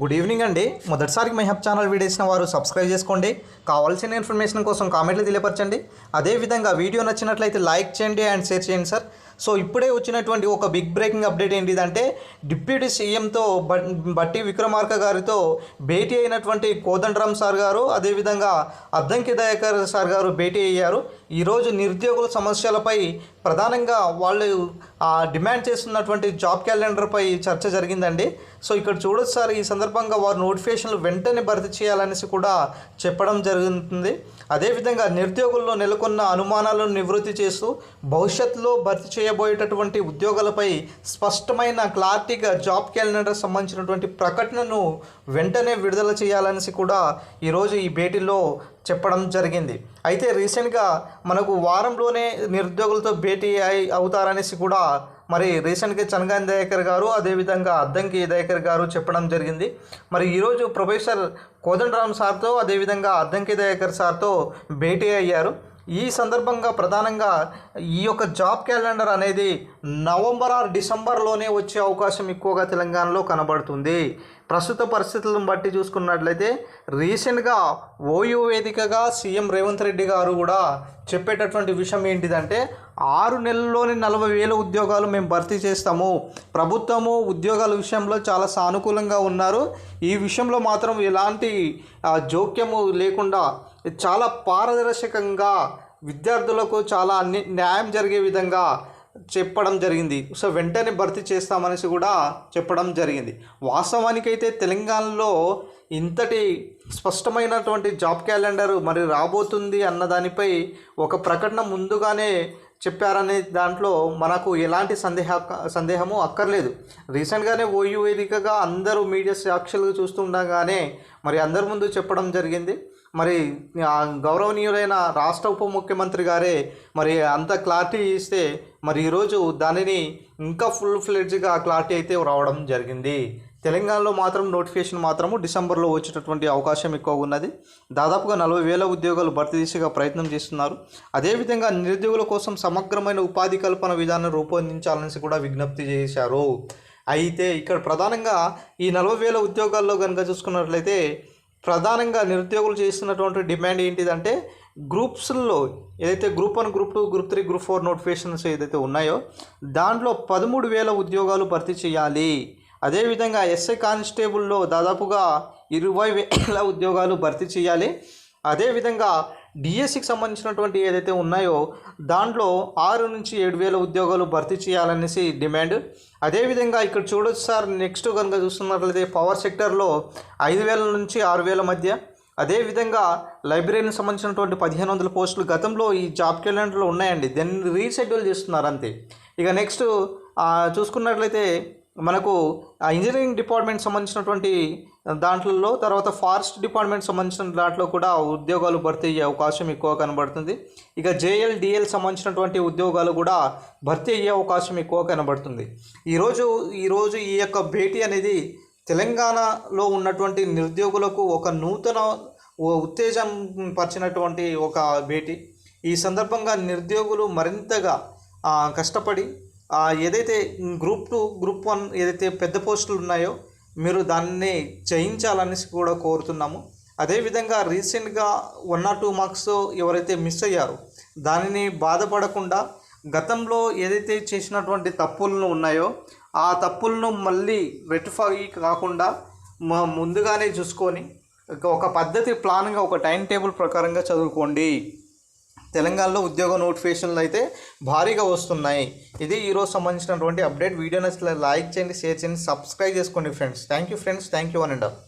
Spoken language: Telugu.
గుడ్ ఈవినింగ్ అండి. మొదటిసారికి మై హబ్ ఛానల్ వీడియోసిన వారు సబ్స్క్రైబ్ చేసుకోండి. కావాల్సిన ఇన్ఫర్మేషన్ కోసం కామెంట్లు తెలియపరచండి. అదేవిధంగా వీడియో నచ్చినట్లయితే లైక్ చేయండి అండ్ షేర్ చేయండి సార్. సో ఇప్పుడే వచ్చినటువంటి ఒక బిగ్ బ్రేకింగ్ అప్డేట్ ఏంటిదంటే డిప్యూటీ సీఎంతో బట్టి విక్రమార్క గారితో భేటీ అయినటువంటి కోదండరామ్ సార్ గారు అదేవిధంగా అద్దంకి దయాకర్ సార్ గారు భేటీ అయ్యారు. ఈరోజు నిరుద్యోగుల సమస్యలపై ప్రధానంగా వాళ్ళు డిమాండ్ చేస్తున్నటువంటి జాబ్ క్యాలెండర్పై చర్చ జరిగిందండి. సో ఇక్కడ చూడొచ్చు సార్ ఈ సందర్భంగా వారు నోటిఫికేషన్లు వెంటనే భర్తీ చేయాలనేసి కూడా చెప్పడం జరుగుతుంది. అదేవిధంగా నిరుద్యోగుల్లో నెలకొన్న అనుమానాలను నివృత్తి చేస్తూ భవిష్యత్తులో భర్తీ చేయ చేయబోయేటటువంటి ఉద్యోగాలపై స్పష్టమైన క్లారిటీగా జాబ్ క్యాలెండర్ సంబంధించినటువంటి ప్రకటనను వెంటనే విడుదల చేయాలనేసి కూడా ఈరోజు ఈ భేటీలో చెప్పడం జరిగింది. అయితే రీసెంట్గా మనకు వారంలోనే నిరుద్యోగులతో భేటీ అయి అవుతారనేసి కూడా మరి రీసెంట్గా చనగాని దయాకర్ గారు అదేవిధంగా అద్దంకి దయాకర్ గారు చెప్పడం జరిగింది. మరి ఈరోజు ప్రొఫెసర్ కోదండరామ్ సార్తో అదేవిధంగా అద్దంకి దయాకర్ సార్తో భేటీ అయ్యారు. ఈ సందర్భంగా ప్రధానంగా ఈ యొక్క జాబ్ క్యాలెండర్ అనేది నవంబర్ ఆర్ డిసెంబర్లోనే వచ్చే అవకాశం ఎక్కువగా తెలంగాణలో కనబడుతుంది. ప్రస్తుత పరిస్థితులను బట్టి చూసుకున్నట్లయితే రీసెంట్గా ఓయూ వేదికగా సీఎం రేవంత్ రెడ్డి గారు కూడా చెప్పేటటువంటి విషయం ఏంటిదంటే ఆరు నెలల్లోనే నలభై వేల ఉద్యోగాలు మేము భర్తీ చేస్తాము. ప్రభుత్వము ఉద్యోగాల విషయంలో చాలా సానుకూలంగా ఉన్నారు. ఈ విషయంలో మాత్రం ఎలాంటి జోక్యము లేకుండా చాలా పారదర్శకంగా విద్యార్థులకు చాలా అన్ని న్యాయం జరిగే విధంగా చెప్పడం జరిగింది. సో వెంటనే భర్తీ చేస్తామనేసి కూడా చెప్పడం జరిగింది. వాస్తవానికైతే తెలంగాణలో ఇంతటి స్పష్టమైనటువంటి జాబ్ క్యాలెండర్ మరి రాబోతుంది అన్న దానిపై ఒక ప్రకటన ముందుగానే చెప్పారనే దాంట్లో మనకు ఎలాంటి సందేహ సందేహము అక్కర్లేదు. రీసెంట్గానే ఓయూ వేదికగా అందరూ మీడియా సాక్షులు చూస్తుండగానే మరి అందరి ముందు చెప్పడం జరిగింది. మరి గౌరవనీయులైన రాష్ట్ర ఉప ముఖ్యమంత్రి గారే మరి అంత క్లారిటీ ఇస్తే మరి ఈరోజు దానిని ఇంకా ఫుల్ ఫ్లెడ్జ్గా క్లారిటీ అయితే రావడం జరిగింది. తెలంగాణలో మాత్రం నోటిఫికేషన్ మాత్రము డిసెంబర్లో వచ్చేటటువంటి అవకాశం ఎక్కువ ఉన్నది. దాదాపుగా నలభై వేల ఉద్యోగాలు భర్తీ దిశగా ప్రయత్నం చేస్తున్నారు. అదేవిధంగా నిరుద్యోగుల కోసం సమగ్రమైన ఉపాధి కల్పన విధానం రూపొందించాలని కూడా విజ్ఞప్తి చేశారు. అయితే ఇక్కడ ప్రధానంగా ఈ నలభై వేల ఉద్యోగాల్లో కనుక చూసుకున్నట్లయితే ప్రధానంగా నిరుద్యోగులు చేస్తున్నటువంటి డిమాండ్ ఏంటిదంటే గ్రూప్స్లో ఏదైతే group one group two group three group four notifications ఏదైతే ఉన్నాయో దాంట్లో పదమూడు వేల ఉద్యోగాలు భర్తీ చేయాలి. అదేవిధంగా ఎస్ఏ కానిస్టేబుల్లో దాదాపుగా ఇరవై వేల ఉద్యోగాలు భర్తీ చేయాలి. అదేవిధంగా డిఎస్సికి సంబంధించినటువంటి ఏదైతే ఉన్నాయో దాంట్లో ఆరు నుంచి ఏడు వేల ఉద్యోగాలు భర్తీ చేయాలనేసి డిమాండ్. అదేవిధంగా ఇక్కడ చూడొచ్చు సార్ నెక్స్ట్ కనుక చూస్తున్నట్లయితే పవర్ సెక్టర్లో ఐదు వేల నుంచి ఆరు వేల మధ్య. అదేవిధంగా లైబ్రరీకి సంబంధించినటువంటి పదిహేను వందల పోస్టులు గతంలో ఈ జాబ్ క్యాలెండర్లో ఉన్నాయండి. దాన్ని రీషెడ్యూల్ చేస్తున్నారు అంతే. ఇక నెక్స్ట్ చూసుకున్నట్లయితే మనకు ఆ ఇంజనీరింగ్ డిపార్ట్మెంట్ సంబంధించినటువంటి దాంట్లో తర్వాత ఫారెస్ట్ డిపార్ట్మెంట్ సంబంధించిన దాంట్లో కూడా ఉద్యోగాలు భర్తీ అయ్యే అవకాశం ఎక్కువ కనబడుతుంది. ఇక జేఎల్ డిఎల్ సంబంధించినటువంటి ఉద్యోగాలు కూడా భర్తీ అయ్యే అవకాశం ఎక్కువ కనబడుతుంది. ఈరోజు ఈరోజు ఈ యొక్క భేటీ అనేది తెలంగాణలో ఉన్నటువంటి నిరుద్యోగులకు ఒక నూతన ఉత్తేజం పరిచినటువంటి ఒక భేటీ. ఈ సందర్భంగా నిరుద్యోగులు మరింతగా కష్టపడి ఏదైతే గ్రూప్ టూ గ్రూప్ వన్ ఏదైతే పెద్ద పోస్టులు ఉన్నాయో మీరు దాన్ని చేయించాలనేసి కూడా కోరుతున్నాము. అదేవిధంగా రీసెంట్గా వన్ ఆర్ టూ మార్క్స్ ఎవరైతే మిస్ అయ్యారో దానిని బాధపడకుండా గతంలో ఏదైతే చేసినటువంటి తప్పులను ఉన్నాయో ఆ తప్పులను మళ్ళీ రెటిఫై కాకుండా ముందుగానే చూసుకొని ఒక పద్ధతి ప్లాన్గా ఒక టైం టేబుల్ ప్రకారంగా చదువుకోండి. తెలంగాణలో ఉద్యోగ నోటిఫికేషన్లు అయితే భారీగా వస్తున్నాయి. ఇది ఈరోజు సంబంధించినటువంటి అప్డేట్. వీడియో నచ్చితే లైక్ చేయండి షేర్ చేయండి సబ్స్క్రైబ్ చేసుకోండి friends. Thank you friends. Thank you one and off